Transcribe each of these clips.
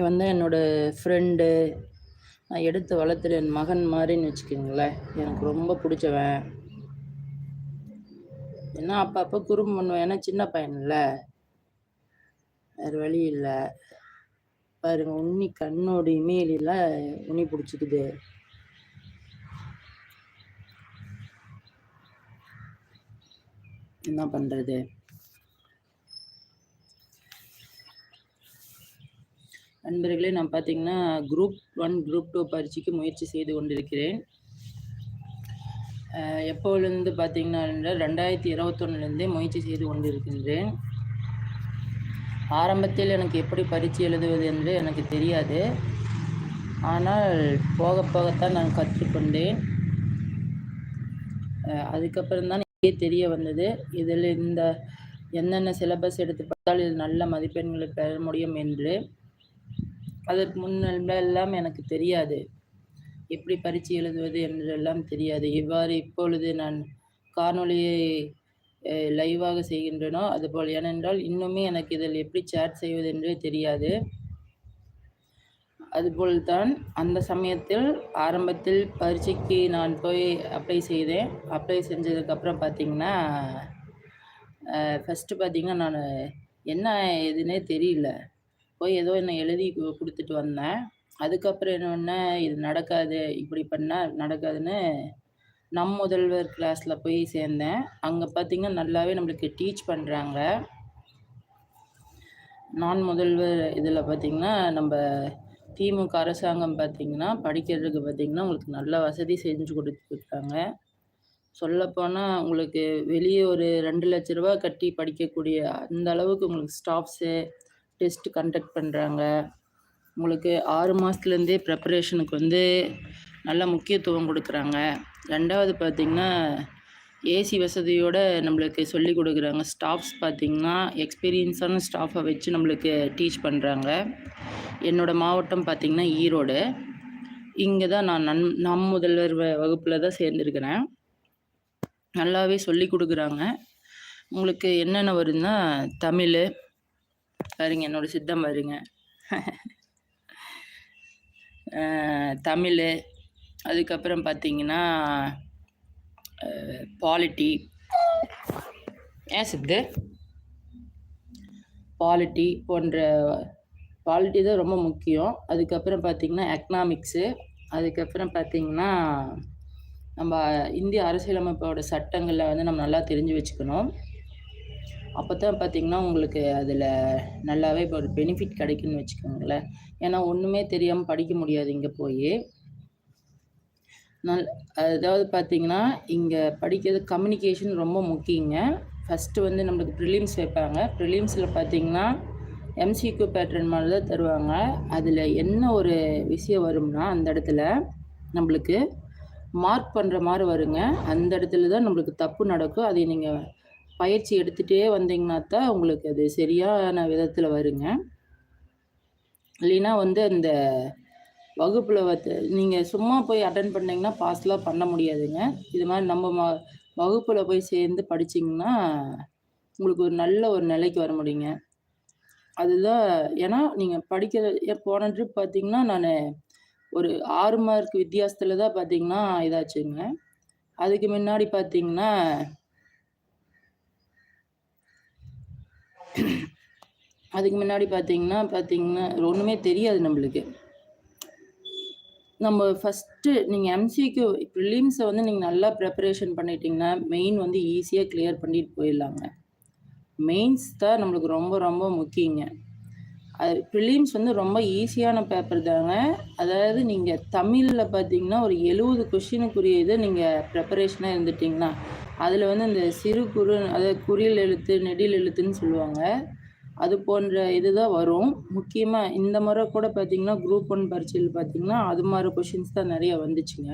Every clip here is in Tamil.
இவன் தான் என்னோடய ஃப்ரெண்டு நான் எடுத்து வளர்த்துற என் மகன் மாதிரின்னு வச்சுக்கோங்களேன். எனக்கு ரொம்ப பிடிச்சவன். என்ன அப்பப்போ குறும்பு பண்ணுவேன். ஏன்னா சின்ன பையன்ல. வேறு வழி இல்லை. பாருங்க உன்னி கண்ணோட இமேலில் உனி பிடிச்சிக்குது. என்ன பண்ணுறது நண்பர்களே நான் பார்த்தீங்கன்னா குரூப் ஒன் குரூப் டூ பரீட்சைக்கு முயற்சி செய்து கொண்டிருக்கிறேன். எப்போலேருந்து பார்த்தீங்கன்னா ரெண்டாயிரத்தி இருபத்தொன்னுலேருந்தே முயற்சி செய்து கொண்டிருக்கின்றேன். ஆரம்பத்தில் எனக்கு எப்படி பரீட்சை எழுதுவது என்று எனக்கு தெரியாது. ஆனால் போக போகத்தான் நான் கற்றுக்கொண்டேன். அதுக்கப்புறம்தான் அதுக்கப்புறம் தான் தெரிய வந்தது இதில் இந்த என்னென்ன சிலபஸ் எடுத்து பார்த்தால் இதில் நல்ல மதிப்பெண்களை பெற முடியும் என்று. அதற்கு முன்னெல்லாம் எனக்கு தெரியாது. எப்படி பரீட்சை எழுதுவது என்றெல்லாம் தெரியாது. இவ்வாறு இப்பொழுது நான் காணொளியை லைவாக செய்கின்றனோ அதுபோல். ஏனென்றால் இன்னுமே எனக்கு இதில் எப்படி சேட் செய்வது என்றே தெரியாது. அதுபோல் தான் அந்த சமயத்தில் ஆரம்பத்தில் பரீட்சைக்கு நான் போய் அப்ளை செய்தேன். அப்ளை செஞ்சதுக்கப்புறம் பார்த்தீங்கன்னா ஃபஸ்ட்டு பார்த்தீங்கன்னா நான் என்ன இதுன்னே தெரியல. போய் ஏதோ என்ன எழுதி கொடுத்துட்டு வந்தேன் அதுக்கப்புறம் என்னென்ன இது நடக்காது இப்படி பண்ணால் நடக்காதுன்னு நம் முதல்வர் கிளாஸில் போய் சேர்ந்தேன் அங்கே பார்த்தீங்கன்னா நல்லாவே நம்மளுக்கு டீச் பண்ணுறாங்க நான் முதல்வர் இதில் பார்த்தீங்கன்னா நம்ம திமுக அரசாங்கம் பார்த்தீங்கன்னா படிக்கிறதுக்கு பார்த்தீங்கன்னா உங்களுக்கு நல்ல வசதி செஞ்சு கொடுத்துருக்காங்க சொல்லப்போனால் உங்களுக்கு வெளியே ஒரு ரெண்டு லட்ச ரூபா கட்டி படிக்கக்கூடிய அந்த அளவுக்கு உங்களுக்கு ஸ்டாஃப்ஸு டெஸ்ட் கண்டக்ட் பண்ணுறாங்க உங்களுக்கு ஆறு மாதத்துலேருந்தே ப்ரிப்பரேஷனுக்கு வந்து நல்ல முக்கியத்துவம் கொடுக்குறாங்க. ரெண்டாவது பார்த்திங்கன்னா ஏசி வசதியோடு நம்மளுக்கு சொல்லி கொடுக்குறாங்க. ஸ்டாஃப்ஸ் பார்த்திங்கன்னா எக்ஸ்பீரியன்ஸான ஸ்டாஃபை வச்சு நம்மளுக்கு டீச் பண்ணுறாங்க என்னோடய மாவட்டம் பார்த்திங்கன்னா ஈரோடு. இங்கே தான் நான் நன் நம் முதல்வர் வ வகுப்பில் தான் சேர்ந்துருக்கிறேன். நல்லாவே சொல்லி கொடுக்குறாங்க. உங்களுக்கு என்னென்ன வருதுன்னா தமிழ் பாருங்க என்னோட சித்தம் பாருங்க. தமிழ் அதுக்கப்புறம் பார்த்தீங்கன்னா பாலிட்டி. ஏன் சித்து? பாலிட்டி போன்ற பாலிட்டி தான் ரொம்ப முக்கியம். அதுக்கப்புறம் பார்த்தீங்கன்னா எக்கனாமிக்ஸு அதுக்கப்புறம் பார்த்தீங்கன்னா நம்ம இந்திய அரசியலமைப்போட சட்டங்களை வந்து நம்ம நல்லா தெரிஞ்சு வச்சுக்கணும். அப்போ தான் பார்த்தீங்கன்னா உங்களுக்கு அதில் நல்லாவே இப்போ ஒரு பெனிஃபிட் கிடைக்குன்னு வச்சுக்கோங்களேன். ஏன்னா ஒன்றுமே தெரியாமல் படிக்க முடியாது இங்கே போய். நல் அதாவது பார்த்தீங்கன்னா இங்கே படிக்கிறது கம்யூனிகேஷன் ரொம்ப முக்கியங்க. ஃபஸ்ட்டு வந்து நம்மளுக்கு ப்ரிலிம்ஸ் வைப்பாங்க. ப்ரிலிம்ஸில் பார்த்தீங்கன்னா எம்சிக்யூ பேட்டர்ன் மாதிரி தான் தருவாங்க. அதில் என்ன ஒரு விஷயம் வரும்னா அந்த இடத்துல நம்மளுக்கு மார்க் பண்ணுற மாதிரி வருங்க. அந்த இடத்துல தான் நம்மளுக்கு தப்பு நடக்கும். அதை நீங்கள் பயிற்சி எடுத்துகிட்டே வந்தீங்கன்னா தான் உங்களுக்கு அது சரியான விதத்தில் வருங்க. இல்லைன்னா வந்து அந்த வகுப்பில் வந்து நீங்கள் சும்மா போய் அட்டன் பண்ணிங்கன்னா பாஸ்லாம் பண்ண முடியாதுங்க. இது மாதிரி நம்ம ம வகுப்பில் போய் சேர்ந்து படிச்சிங்கன்னா உங்களுக்கு ஒரு நல்ல ஒரு நிலைக்கு வர முடியுங்க. அதுதான் ஏன்னா நீங்கள் படிக்கிற ஏன் போன ட்ரிப் பார்த்தீங்கன்னா நான் ஒரு ஆறு மார்க் வித்தியாசத்தில் தான் பார்த்தீங்கன்னா இதாச்சுங்க. அதுக்கு முன்னாடி பார்த்தீங்கன்னா அதுக்கு முன்னாடி பார்த்தீங்கன்னா பார்த்தீங்கன்னா ஒன்றுமே தெரியாது நம்மளுக்கு. நம்ம ஃபஸ்ட்டு நீங்கள் எம்சிக்கு ப்ரிலிம்ஸை வந்து நீங்கள் நல்லா ப்ரிப்பரேஷன் பண்ணிட்டீங்கன்னா மெயின் வந்து ஈஸியாக கிளியர் பண்ணிட்டு போயிடலாங்க. மெயின்ஸ் தான் நம்மளுக்கு ரொம்ப ரொம்ப முக்கியங்க. அது ப்ரிலிம்ஸ் வந்து ரொம்ப ஈஸியான பேப்பர் தாங்க. அதாவது நீங்கள் தமிழில் பார்த்தீங்கன்னா ஒரு எழுபது கொஷினுக்குரிய இதை நீங்கள் ப்ரிப்பரேஷனாக இருந்துட்டிங்கன்னா அதில் வந்து இந்த சிறு குறு அதாவது குறியல் எழுத்து நெடில் எழுத்துன்னு சொல்லுவாங்க. அது போன்ற இதுதான் வரும். முக்கியமாக இந்த முறை கூட பார்த்தீங்கன்னா குரூப் ஒன் பரீட்சையில் பார்த்தீங்கன்னா அது மாதிரி கொஷின்ஸ் தான் நிறைய வந்துச்சுங்க.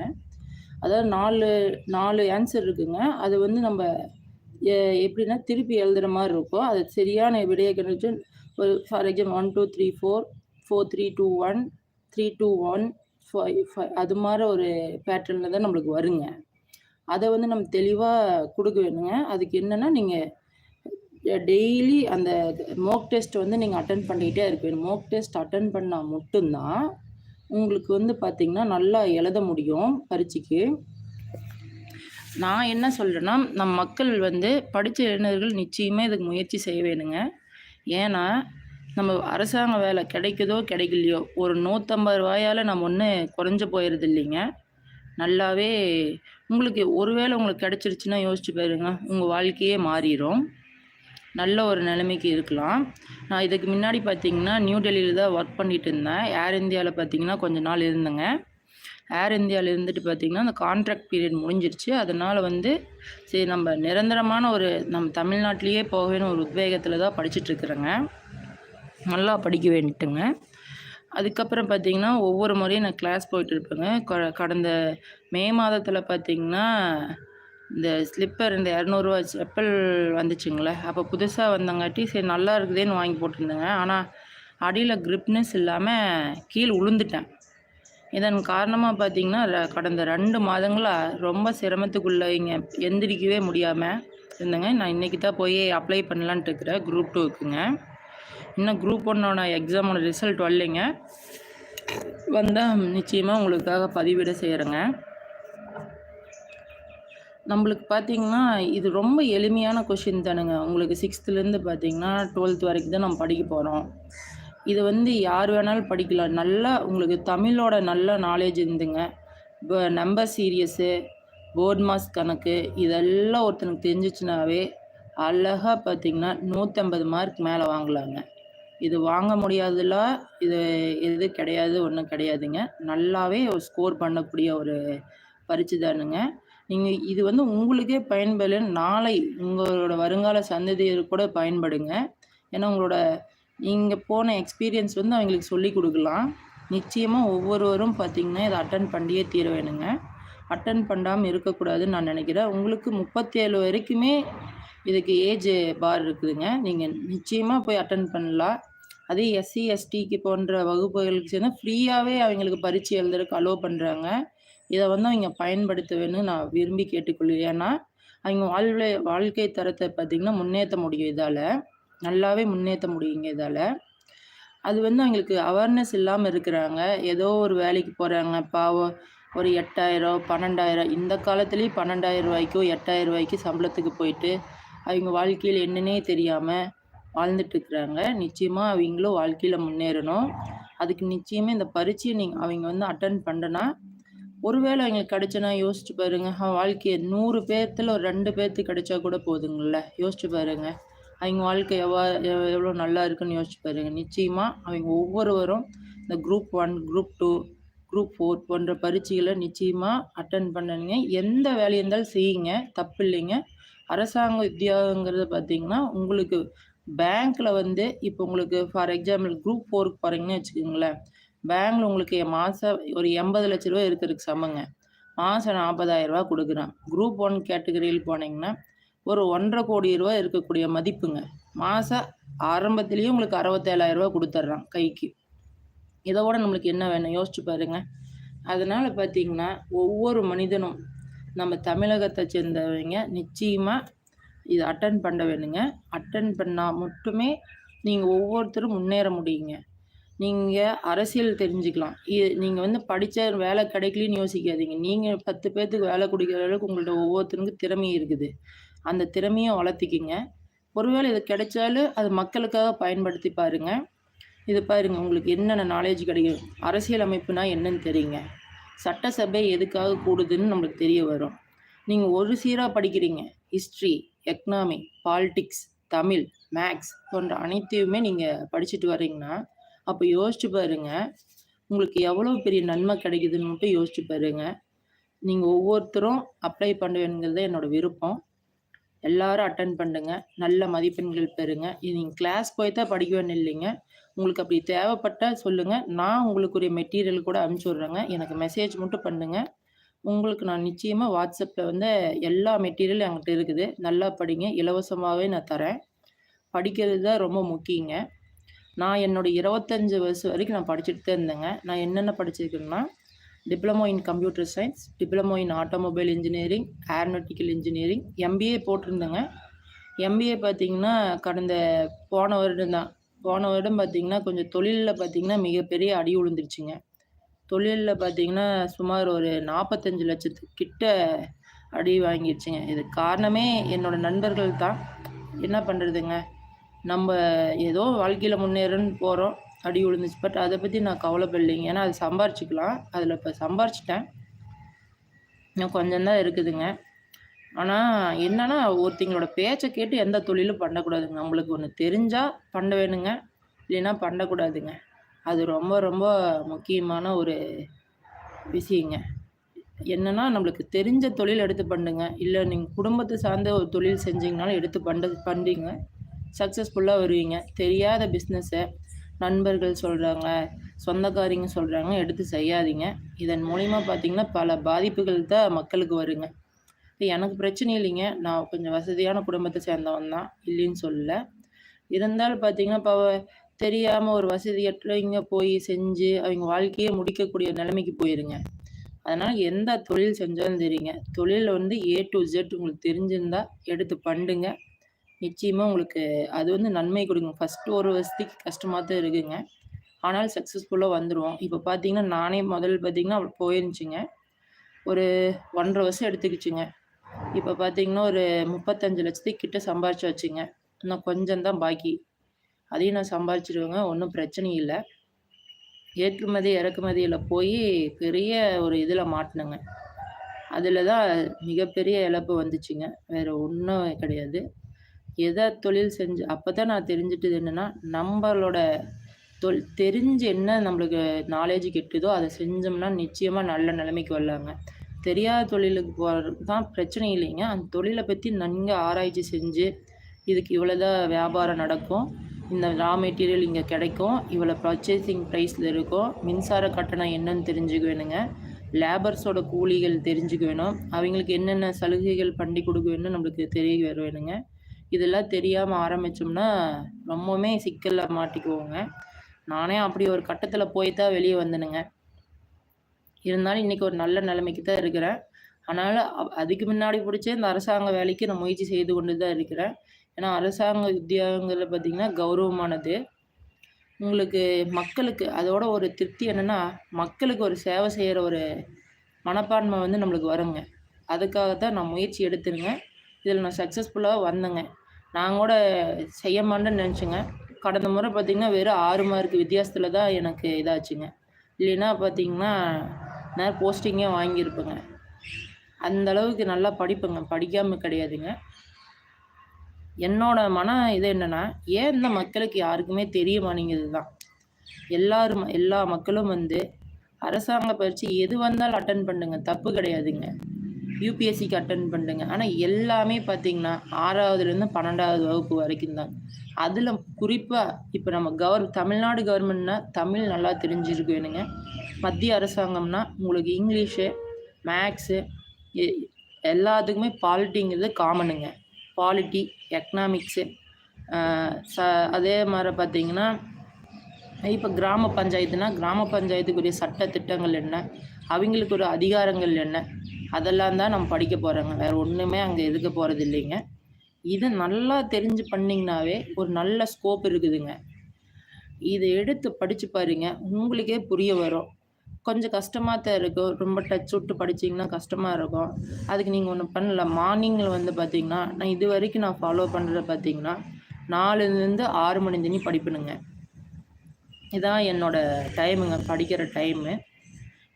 அதாவது நாலு நாலு ஆன்சர் இருக்குங்க. அது வந்து நம்ம எப்படின்னா திருப்பி எழுதுகிற மாதிரி இருக்கும். அது சரியான விடையை கண்டுச்சு ஒரு for example one two three four four three two one three two one five five அது மாதிரி ஒரு பேட்டர்னில் தான் நம்மளுக்கு வருங்க. அதை வந்து நம்ம தெளிவாக கொடுக்க வேணுங்க. அதுக்கு என்னென்னா நீங்கள் டெய்லி அந்த மோக் டெஸ்ட் வந்து நீங்கள் அட்டன் பண்ணிகிட்டே இருப்பீங்க மோக் டெஸ்ட் அட்டன் பண்ணால் மட்டும்தான் உங்களுக்கு வந்து பார்த்திங்கன்னா நல்லா எழுத முடியும் பரீட்சைக்கு. நான் என்ன சொல்கிறேன்னா நம் மக்கள் வந்து படித்த இளைஞர்கள் நிச்சயமாக இதுக்கு முயற்சி செய்ய வேணுங்க. ஏன்னா நம்ம அரசாங்க வேலை கிடைக்குதோ கிடைக்கலையோ ஒரு நூற்றம்பது ரூபாயால் நம்ம ஒன்று குறைஞ்ச போயிடுது இல்லைங்க. நல்லாவே உங்களுக்கு ஒருவேளை உங்களுக்கு கிடச்சிருச்சுன்னா யோசிச்சு பாருங்க. உங்கள் வாழ்க்கையே மாறிடும் நல்ல ஒரு நிலைமைக்கு இருக்கலாம். நான் இதுக்கு முன்னாடி பார்த்தீங்கன்னா நியூ டெல்லியில் தான் ஒர்க் பண்ணிட்டு இருந்தேன். ஏர் இந்தியாவில் பார்த்தீங்கன்னா கொஞ்ச நாள் இருந்தேங்க. ஏர் இந்தியாவில் இருந்துட்டு பார்த்தீங்கன்னா அந்த கான்ட்ராக்ட் பீரியட் முடிஞ்சிருச்சு. அதனால் வந்து சரி நம்ம நிரந்தரமான ஒரு நம்ம தமிழ்நாட்டிலேயே போகவேன்னு ஒரு உத்வேகத்தில் தான் படிச்சுட்ருக்குறேங்க நல்லா படிக்க வேண்டிட்டுங்க. அதுக்கப்புறம் பார்த்தீங்கன்னா ஒவ்வொரு முறையும் நான் கிளாஸ் போயிட்டு இருப்பேங்க. கடந்த மே மாதத்தில் பார்த்தீங்கன்னா இந்த ஸ்லிப்பர் இந்த இரநூறுவா செப்பல் வந்துச்சுங்களே. அப்போ புதுசாக வந்தங்காட்டி சரி நல்லா இருக்குதேன்னு வாங்கி போட்டிருந்தேங்க. ஆனால் அடியில் கிரிப்னஸ் இல்லாமல் கீழே உளுந்துட்டேன். இதன் காரணமாக பார்த்தீங்கன்னா கடந்த ரெண்டு மாதங்களாக ரொம்ப சிரமத்துக்குள்ள இங்கே எந்திரிக்கவே முடியாமல் இருந்தேங்க. நான் இன்றைக்கி தான் போய் அப்ளை பண்ணலான்ட்டு இருக்கிறேன் குரூப் டூக்குங்க இன்னும் குரூப் ஒன்னோட எக்ஸாமோட ரிசல்ட் வரலைங்க. வந்தால் நிச்சயமாக உங்களுக்காக பதிவிட செய்கிறேங்க நம்மளுக்கு பார்த்தீங்கன்னா இது ரொம்ப எளிமையான கொஷின் தானுங்க. உங்களுக்கு சிக்ஸ்த்துலேருந்து பார்த்தீங்கன்னா டுவெல்த் வரைக்கும் தான் நம்ம படிக்க போகிறோம் இது வந்து யார் வேணாலும் படிக்கலாம். நல்லா உங்களுக்கு தமிழோட நல்ல நாலேஜ் இருந்துங்க. இப்போ நம்பர் சீரியஸு போர்ட் மாஸ் கணக்கு இதெல்லாம் ஒருத்தனுக்கு தெரிஞ்சிச்சுனாவே அழகாக பார்த்தீங்கன்னா நூற்றம்பது மார்க் மேலே வாங்கலாங்க. இது வாங்க முடியாதுல இது எது கிடையாது ஒன்றும் கிடையாதுங்க. நல்லாவே ஸ்கோர் பண்ணக்கூடிய ஒரு பரிச்சு தானுங்க. நீங்கள் இது வந்து உங்களுக்கே பயன்படல நாளை உங்களோட வருங்கால சந்ததியர் கூட பயன்படுங்க. ஏன்னா உங்களோட நீங்கள் போன எக்ஸ்பீரியன்ஸ் வந்து அவங்களுக்கு சொல்லி கொடுக்கலாம். நிச்சயமாக ஒவ்வொருவரும் பார்த்திங்கன்னா இதை அட்டன் பண்ணியே தீர வேணுங்க. அட்டன் பண்ணாமல் இருக்கக்கூடாதுன்னு நான் நினைக்கிறேன். உங்களுக்கு முப்பத்தேழு வரைக்குமே இதுக்கு ஏஜ் பார் இருக்குதுங்க. நீங்கள் நிச்சயமாக போய் அட்டன் பண்ணலாம். அதே எஸ்சி எஸ்டிக்கு போன்ற வகுப்புகளுக்கு சேர்ந்து ஃப்ரீயாகவே அவங்களுக்கு பரீட்சை எழுதுறதுக்கு அலோவ் பண்ணுறாங்க இதை வந்து அவங்க பயன்படுத்த வேணும்னு நான் விரும்பி கேட்டுக்கொள்கிறேன். ஏன்னா அவங்க வாழ்வை வாழ்க்கை தரத்தை பார்த்திங்கன்னா முன்னேற்ற முடியும் இதால். நல்லாவே முன்னேற்ற முடியுங்க இதால். அது வந்து அவங்களுக்கு அவேர்னஸ் இல்லாமல் இருக்கிறாங்க. ஏதோ ஒரு வேலைக்கு போகிறாங்க பாவம் ஒரு எட்டாயிரம் பன்னெண்டாயிரம் இந்த காலத்துலேயும் பன்னெண்டாயிரம் ரூபாய்க்கோ எட்டாயிரம் ரூபாய்க்கு சம்பளத்துக்கு போயிட்டு அவங்க வாழ்க்கையில் என்னன்னே தெரியாமல் வாழ்ந்துட்டு இருக்கிறாங்க. நிச்சயமாக அவங்களும் வாழ்க்கையில் முன்னேறணும். அதுக்கு நிச்சயமாக இந்த பரீட்சையை நீங்கள் அவங்க வந்து அட்டன் பண்ணனா ஒருவேளை அவங்களுக்கு கிடைச்சனா யோசிச்சு பாருங்க. அவன் வாழ்க்கையை நூறு பேர்த்துல ஒரு ரெண்டு பேர்த்துக்கு கிடைச்சா கூட போதுங்கள்ல யோசிச்சு பாருங்க. அவங்க வாழ்க்கை எவ்வளோ எவ்வளோ நல்லா இருக்குன்னு யோசிச்சு பாருங்க. நிச்சயமாக அவங்க ஒவ்வொருவரும் இந்த group one group two group four போன்ற பரீட்சைகளை நிச்சயமாக அட்டன் பண்ணுங்க எந்த வேலையாக இருந்தாலும் செய்யுங்க. தப்பு இல்லைங்க. அரசாங்க உத்தியோகங்கிறது பார்த்தீங்கன்னா உங்களுக்கு பேங்க்கில் வந்து இப்போ உங்களுக்கு ஃபார் எக்ஸாம்பிள் குரூப் ஃபோருக்கு போகிறீங்கன்னு வச்சுக்கோங்களேன். பேங்க்ல உங்களுக்கு மாதம் ஒரு எண்பது லட்ச ரூபா இருக்கிறதுக்கு சமங்க. மாதம் நாற்பதாயிரம் ரூபா கொடுக்குறான். குரூப் ஒன் கேட்டகரியில் போனீங்கன்னா ஒரு ஒன்றரை கோடி ரூபா இருக்கக்கூடிய மதிப்புங்க. மாதம் ஆரம்பத்திலேயே உங்களுக்கு அறுபத்தேழாயிரம் ரூபா கொடுத்துட்றான் கைக்கு. இதை விட நம்மளுக்கு என்ன வேணும்? யோசிச்சு பாருங்க. அதனால் பார்த்தீங்கன்னா ஒவ்வொரு மனிதனும் நம்ம தமிழகத்தை சேர்ந்தவங்க நிச்சயமாக இது அட்டன் பண்ண வேணுங்க. அட்டன் பண்ணால் மட்டுமே நீங்கள் ஒவ்வொருத்தரும் முன்னேற முடியுங்க. நீங்கள் அரசியல் தெரிஞ்சுக்கலாம். நீங்கள் வந்து படித்த வேலை கிடைக்கலன்னு யோசிக்காதீங்க. நீங்கள் பத்து பேர்த்துக்கு வேலை கொடுக்குற அளவுக்கு உங்கள்ட்ட ஒவ்வொருத்தருக்கும் திறமை இருக்குது. அந்த திறமையை வளர்த்திக்கிங்க. ஒருவேளை இது கிடைச்சாலும் அது மக்களுக்காக பயன்படுத்தி பாருங்கள் இது பாருங்கள் உங்களுக்கு என்னென்ன நாலேஜ் கிடைக்கும்? அரசியல் அமைப்புனா என்னன்னு தெரியுங்க. சட்டசபை எதுக்காக கூடுதுன்னு நம்மளுக்கு தெரிய வரும். நீங்கள் ஒரு சீராக படிக்கிறீங்க. History economy politics Tamil maths போன்ற அனைத்தையுமே நீங்கள் படிச்சுட்டு வரீங்கன்னா அப்போ யோசிச்சு பாருங்க. உங்களுக்கு எவ்வளோ பெரிய நன்மை கிடைக்குதுன்னு மட்டும் யோசிச்சு பாருங்க. நீங்கள் ஒவ்வொருத்தரும் அப்ளை பண்ணுவேங்கிறது என்னோட விருப்பம். எல்லாரும் அட்டன் பண்ணுங்க. நல்ல மதிப்பெண்கள் பெறுங்க. இது நீங்கள் கிளாஸ் போய் தான் படிக்க வேணும் இல்லைங்க. உங்களுக்கு அப்படி தேவைப்பட்டால் சொல்லுங்கள் நான் உங்களுக்குரிய மெட்டீரியல் கூட அனுப்பிச்சி விட்றேங்க. எனக்கு மெசேஜ் மட்டும் பண்ணுங்க. உங்களுக்கு நான் நிச்சயமாக வாட்ஸ்அப்பில் வந்து எல்லா மெட்டீரியலும் என்கிட்ட இருக்குது. நல்லா படிங்க. இலவசமாகவே நான் தரேன். படிக்கிறது தான் ரொம்ப முக்கியங்க. நான் என்னோடய இருபத்தஞ்சி வருஷம் வரைக்கும் நான் படிச்சுட்டு தான் இருந்தேங்க நான் என்னென்ன படிச்சிருக்கேன்னா diploma in computer science diploma in automobile engineering aeronautical engineering MBA போட்டிருந்தேங்க MBA பார்த்திங்கன்னா கடந்த போன வருடம் தான். போன வருடம் பார்த்திங்கன்னா கொஞ்சம் தொழிலில் பார்த்தீங்கன்னா, மிகப்பெரிய அடி விழுந்துருச்சுங்க. தொழிலில் பார்த்தீங்கன்னா, சுமார் ஒரு நாற்பத்தஞ்சு லட்சத்துக்கிட்ட அடி வாங்கிடுச்சுங்க இதுக்கு காரணமே என்னோட நண்பர்கள் தான். என்ன பண்ணுறதுங்க நம்ம ஏதோ வாழ்க்கையில் முன்னேறன்னு போகிறோம் அடி விழுந்துச்சு. பட் அதை பற்றி நான் கவலைப்படலைங்க. ஏன்னா, அது சம்பாரிச்சிக்கலாம் அதில் இப்போ சம்பாரிச்சிட்டேன் இன்னும் கொஞ்சம்தான் இருக்குதுங்க. ஆனால் என்னன்னா ஒருத்தங்களோட பேச்சை கேட்டு எந்த தொழிலும் பண்ணக்கூடாதுங்க. நம்மளுக்கு ஒன்று தெரிஞ்சால் பண்ண வேணுங்க. இல்லைன்னா பண்ணக்கூடாதுங்க. அது ரொம்ப ரொம்ப முக்கியமான ஒரு விஷயங்க. என்னென்னா நம்மளுக்கு தெரிஞ்ச தொழில் எடுத்து பண்ணுங்க. இல்லை நீங்கள் குடும்பத்தை சார்ந்த ஒரு தொழில் செஞ்சீங்கனாலும் எடுத்து பண்ண பண்ணுறீங்க சக்ஸஸ்ஃபுல்லாக வருவீங்க. தெரியாத பிஸ்னஸை நண்பர்கள் சொல்கிறாங்க சொந்தக்காரங்க சொல்கிறாங்க எடுத்து செய்யாதீங்க. இதன் மூலிமா பார்த்தீங்கன்னா, பல பாதிப்புகள் தான் மக்களுக்கு வருங்க. இப்ப எனக்கு பிரச்சனை இல்லைங்க. நான் கொஞ்சம் வசதியான குடும்பத்தை சேர்ந்தவன் தான். இல்லைன்னு சொல்லலை இருந்தாலும் பார்த்தீங்கன்னா, இப்போ தெரியாமல் ஒரு வசதியற்றவங்க போய் செஞ்சு, அவங்க வாழ்க்கையே முடிக்கக்கூடிய நிலைமைக்கு போயிருங்க. அதனால் எந்த தொழில் செஞ்சாலும் தெரியுங்க தொழிலில் வந்து ஏ டூ ஜெட் உங்களுக்கு தெரிஞ்சிருந்தா எடுத்து பண்ணுங்க. நிச்சயமா உங்களுக்கு அது வந்து நன்மை கொடுங்க. ஃபஸ்ட்டு ஒரு வருஷத்துக்கு கஷ்டமா தான் இருக்குங்க. ஆனாலும் சக்சஸ்ஃபுல்லா வந்துருவோம். இப்ப பார்த்தீங்கன்னா, நானே முதல்ல பார்த்தீங்கன்னா, போயிருந்துச்சுங்க. ஒரு 1 1/2 வருஷம் எடுத்துக்கிச்சுங்க. இப்ப பார்த்தீங்கன்னா, ஒரு 35,00,000 கிட்ட சம்பாரிச்சாச்சுங்க. இன்னும் கொஞ்சம் தான் பாக்கி. அதையும் நான் சம்பாரிச்சுருவேங்க. ஒன்றும் பிரச்சனை இல்லை ஏற்றுமதி, இறக்குமதியில போய் பெரிய ஒரு இதில் மாட்டினேங்க அதில் தான் மிகப்பெரிய இழப்பு வந்துச்சுங்க. வேற ஒன்றும் கிடையாது. எதை தொழில் செஞ்சு அப்போ தான் நான் தெரிஞ்சுட்டது என்னன்னா, நம்மளோட தொல் தெரிஞ்சு என்ன நம்மளுக்கு நாலேஜ் கெட்டுதோ அதை செஞ்சோம்னா நிச்சயமாக நல்ல நிலைமைக்கு வரலாங்க. தெரியாத தொழிலுக்கு போகிறது தான் பிரச்சனை இல்லைங்க. அந்த தொழிலை பற்றி நன்கு ஆராய்ச்சி செஞ்சு, இதுக்கு இவ்வளோதான் வியாபாரம் நடக்கும். இந்த ரா மெட்டீரியல் இங்கே கிடைக்கும். இவ்வளோ பர்ச்சேசிங் ப்ரைஸில் இருக்கும். மின்சார கட்டணம் என்னன்னு தெரிஞ்சுக்க வேணுங்க. லேபர்ஸோட கூலிகள் தெரிஞ்சுக்க வேணும். அவங்களுக்கு என்னென்ன சலுகைகள் பண்ணி கொடுக்க வேணும்னு நம்மளுக்கு தெரிய வேணுங்க. இதெல்லாம் தெரியாம ஆரம்பிச்சோம்னா, ரொம்பவுமே சிக்கல்ல மாட்டிக்குவோங்க. நானே அப்படி ஒரு கட்டத்தில் போய் தான் வெளியே வந்தேனுங்க. இருந்தாலும் இன்றைக்கி ஒரு நல்ல நிலைமைக்கு தான் இருக்கிறேன். அதனால் அதுக்கு முன்னாடி பிடிச்சே இந்த அரசாங்க வேலைக்கு நான் முயற்சி செய்து கொண்டு தான் இருக்கிறேன். ஏன்னா, அரசாங்க உத்தியோகங்கிறது பார்த்தீங்கன்னா, கௌரவமானது. உங்களுக்கு மக்களுக்கு அதோட ஒரு திருப்தி என்னென்னா மக்களுக்கு ஒரு சேவை செய்கிற ஒரு மனப்பான்மை வந்து நம்மளுக்கு வருங்க. அதுக்காக தான் நான் முயற்சி எடுத்துருங்க இதில் நான் சக்ஸஸ்ஃபுல்லாக வந்தேங்க. நான் கூட செய்ய மாட்டேன்னு நினச்சேங்க கடந்த முறை பார்த்தீங்கன்னா, வெறும் ஆறு மார்க் வித்தியாசத்தில் தான் எனக்கு இதாச்சுங்க. இல்லைன்னா பார்த்தீங்கன்னா, நான் போஸ்டிங்கே வாங்கியிருப்பேங்க. அந்த அளவுக்கு நல்லா படிப்பேங்க. படிக்காமல் கிடையாதுங்க. என்னோட மன இது என்னன்னா, ஏன் இந்த மக்களுக்கு யாருக்குமே தெரிய மாட்டேங்குது தான். எல்லாரும் எல்லா மக்களும் வந்து அரசாங்க பயிற்சி எது வந்தாலும் அட்டன் பண்ணுங்க. தப்பு கிடையாதுங்க. யூபிஎஸ்சிக்கு அட்டன் பண்ணுங்க. ஆனால் எல்லாமே பார்த்தீங்கன்னா, 6வதுலேருந்து 12வது வகுப்பு வரைக்கும் தான். அதில் குறிப்பாக இப்போ நம்ம கவர் தமிழ்நாடு கவர்மெண்ட்னா தமிழ் நல்லா தெரிஞ்சிருக்கு வேணுங்க. மத்திய அரசாங்கம்னா உங்களுக்கு இங்கிலீஷு, மேக்ஸு எ எல்லாத்துக்குமே பாலிட்டிங்கிறது காமனுங்க. பாலிட்டி, எக்கனாமிக்ஸு ச அதே மாதிரி பார்த்தீங்கன்னா, இப்போ கிராம பஞ்சாயத்துனா, கிராம பஞ்சாயத்துக்குரிய சட்ட திட்டங்கள் என்ன? அவங்களுக்கு ஒரு அதிகாரங்கள் என்ன? அதெல்லாம் தான் நம்ம படிக்க போகிறோங்க வேற ஒண்ணுமே அங்க எதுக்க போறது இல்லைங்க. இத நல்லா தெரிஞ்சு பண்ணீங்கனாவே, ஒரு நல்ல ஸ்கோப் இருக்குதுங்க. இதை எடுத்து படிச்சு பாருங்க. உங்களுக்கே புரிய வரும். கொஞ்சம் கஷ்டமாக தான் இருக்கும். ரொம்ப டச் விட்டு படிச்சிங்கன்னா கஷ்டமாக இருக்கும். அதுக்கு நீங்கள் ஒன்று பண்ணல மார்னிங்கில் வந்து பார்த்தீங்கன்னா, நான் இது வரைக்கும் நான் ஃபாலோ பண்ணுறத பார்த்தீங்கன்னா, 4லேருந்து 6 மணி தண்ணி படிப்பணுங்க இதான் என்னோடய டைமுங்க. படிக்கிற டைமு.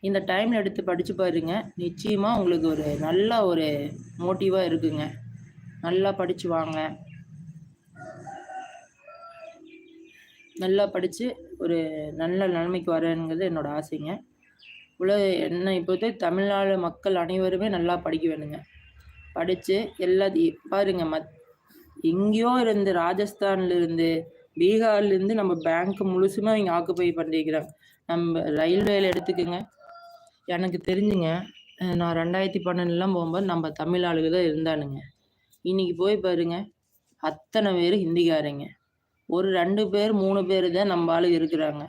இந்த டைமில் எடுத்து படிச்சு பாருங்க. நிச்சயமா உங்களுக்கு ஒரு நல்ல ஒரு மோட்டிவா இருக்குங்க. நல்லா படிச்சு வாங்க. நல்லா படிச்சு ஒரு நல்ல நிலைமைக்கு வரணுங்கிறது என்னோட ஆசைங்க. உலக என்ன இப்போதே தமிழ்நாடு மக்கள் அனைவருமே நல்லா படிக்க வேணுங்க. படித்து எல்லாத்தையும் பாருங்க மத் எங்கேயோ இருந்து ராஜஸ்தான்லேருந்து இருந்து, நம்ம பேங்க் முழுசுமே அவங்க ஆக்குப்பை பண்ணிக்கிறாங்க. நம்ம ரயில்வேல எடுத்துக்கங்க. எனக்கு தெரிஞ்சுங்க, நான் ரெண்டாயிரத்தி பன்னெண்டுலாம் போகும்போது நம்ம தமிழ் ஆளுக தான் இருந்தானுங்க. இன்னைக்கு போய் பாருங்க, அத்தனை பேர் ஹிந்திக்காரங்க. ஒரு ரெண்டு பேர், மூணு பேர் தான் நம்ம ஆளு இருக்கிறாங்க.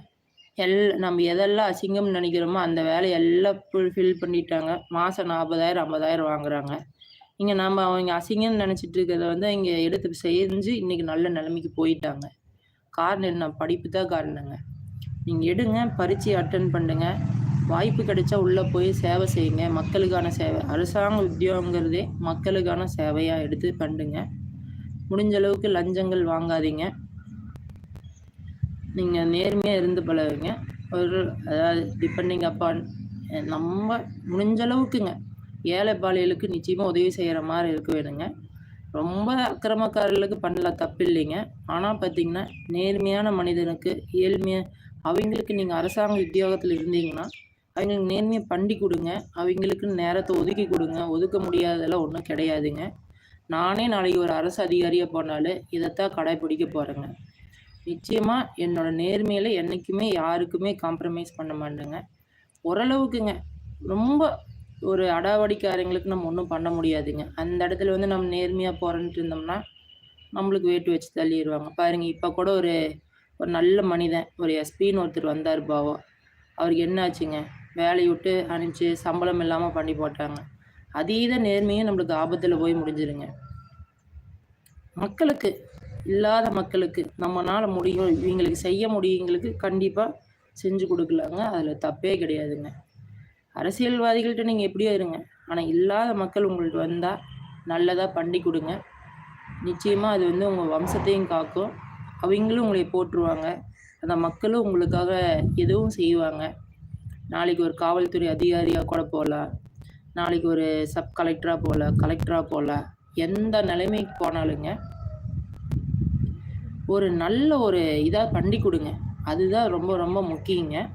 எல் நம்ம எதெல்லாம் அசிங்கம்னு நினைக்கிறோமோ அந்த வேலையை எல்லாம் ஃபுல் ஃபில் பண்ணிட்டாங்க. மாதம் நாற்பதாயிரம் ஐம்பதாயிரம் வாங்குறாங்க. இங்கே நம்ம அவங்க அசிங்கம்னு நினச்சிட்டு இருக்கிறத வந்து இங்கே எடுத்து செஞ்சு இன்றைக்கி நல்ல நிலைமைக்கு போயிட்டாங்க. காரணம் என்ன? படிப்பு தான் காரணங்க. நீங்கள் எடுங்க, பரீட்சை அட்டன் பண்ணுங்கள் வாய்ப்பு கிடைச்சா உள்ளே போய் சேவை செய்யுங்க. மக்களுக்கான சேவை. அரசாங்க உத்தியோகங்கிறதே மக்களுக்கான சேவையாக எடுத்து பண்ணுங்க. முடிஞ்ச அளவுக்கு லஞ்சங்கள் வாங்காதீங்க. நீங்கள் நேர்மையாக இருந்து பழகுங்க. ஒரு அதாவது டிபெண்டிங் அப்பான் நம்ம முடிஞ்ச அளவுக்குங்க. ஏழை பாலியலுக்கு நிச்சயமாக உதவி செய்கிற மாதிரி இருக்க வேணுங்க. ரொம்ப அக்கிரமக்காரர்களுக்கு பண்ணல தப்பு இல்லைங்க ஆனால் பார்த்தீங்கன்னா, நேர்மையான மனிதனுக்கு ஏழ்மையாக அவங்களுக்கு நீங்கள் அரசாங்க உத்தியோகத்தில் இருந்தீங்கன்னா, அவங்களுக்கு நேர்மையை பண்ணி கொடுங்க அவங்களுக்கு நேரத்தை ஒதுக்கி கொடுங்க ஒதுக்க முடியாததெல்லாம் ஒன்றும் கிடையாதுங்க. நானே நாளைக்கு ஒரு அரசு அதிகாரியாக போனாலும், இதைத்தான் கடைப்பிடிக்க போகிறேங்க நிச்சயமாக என்னோடய நேர்மையில் என்னைக்குமே யாருக்குமே காம்ப்ரமைஸ் பண்ண மாட்டேங்க. ஓரளவுக்குங்க. ரொம்ப ஒரு அடாவடிக்காரங்களுக்கு நம்ம ஒன்றும் பண்ண முடியாதுங்க. அந்த இடத்துல வந்து நம்ம நேர்மையாக போகிறன்ட்டு இருந்தோம்னா, நம்மளுக்கு வேட்டு வச்சு தள்ளிருவாங்க. பாருங்கள் இப்போ கூட ஒரு ஒரு நல்ல மனிதன், ஒரு எஸ்பின்னு ஒருத்தர் வந்தாரு பாவம். அவருக்கு என்ன ஆச்சுங்க? வேலையை விட்டு அனுப்பிச்சு சம்பளம் இல்லாமல் பண்ணி போட்டாங்க. அதீத நேர்மையும் நம்மளுக்கு ஆபத்தில் போய் முடிஞ்சிருங்க. மக்களுக்கு, இல்லாத மக்களுக்கு நம்மளால் முடியும், இவங்களுக்கு செய்ய முடியுங்களுக்கு கண்டிப்பாக செஞ்சு கொடுக்கலாங்க அதில் தப்பே கிடையாதுங்க. அரசியல்வாதிகள்கிட்ட நீங்கள் எப்படியோ இருங்க. ஆனால் இல்லாத மக்கள் உங்கள்கிட்ட வந்தால் நல்லதாக பண்ணி கொடுங்க நிச்சயமாக அது வந்து உங்கள் வம்சத்தையும் காக்கும். அவங்களும் உங்களை போற்றுவாங்க. அந்த மக்களும் உங்களுக்காக எதுவும் செய்வாங்க. நாளைக்கு ஒரு காவல்துறை அதிகாரியாக கூட போகல நாளைக்கு ஒரு சப் கலெக்டராக போகல கலெக்டராக போகல எந்த நிலைமைக்கு போனாலுங்க ஒரு நல்ல ஒரு இதாக பண்ணி கொடுங்க அதுதான் ரொம்ப ரொம்ப முக்கியங்க.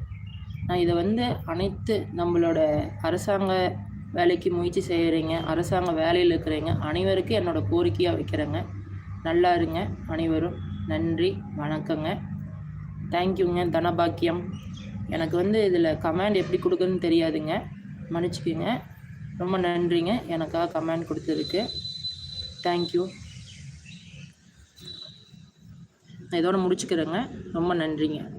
நான் இதை வந்து அனைத்து நம்மளோட அரசாங்க வேலைக்கு முயற்சி செய்கிறீங்க அரசாங்க வேலையில் இருக்கிறீங்க அனைவருக்கும் என்னோடய கோரிக்கையாக வைக்கிறேங்க. நல்லா இருங்க அனைவரும். நன்றி, வணக்கங்க. தேங்க்யூங்க தனபாக்கியம். எனக்கு வந்து இதில் கமெண்ட் எப்படி கொடுக்குன்னு தெரியாதுங்க. மன்னிச்சுக்குங்க ரொம்ப நன்றிங்க. எனக்காக கமெண்ட் கொடுத்ததுக்கு தேங்க்யூ. நான் இதோட முடிச்சுக்கிறேங்க. ரொம்ப நன்றிங்க.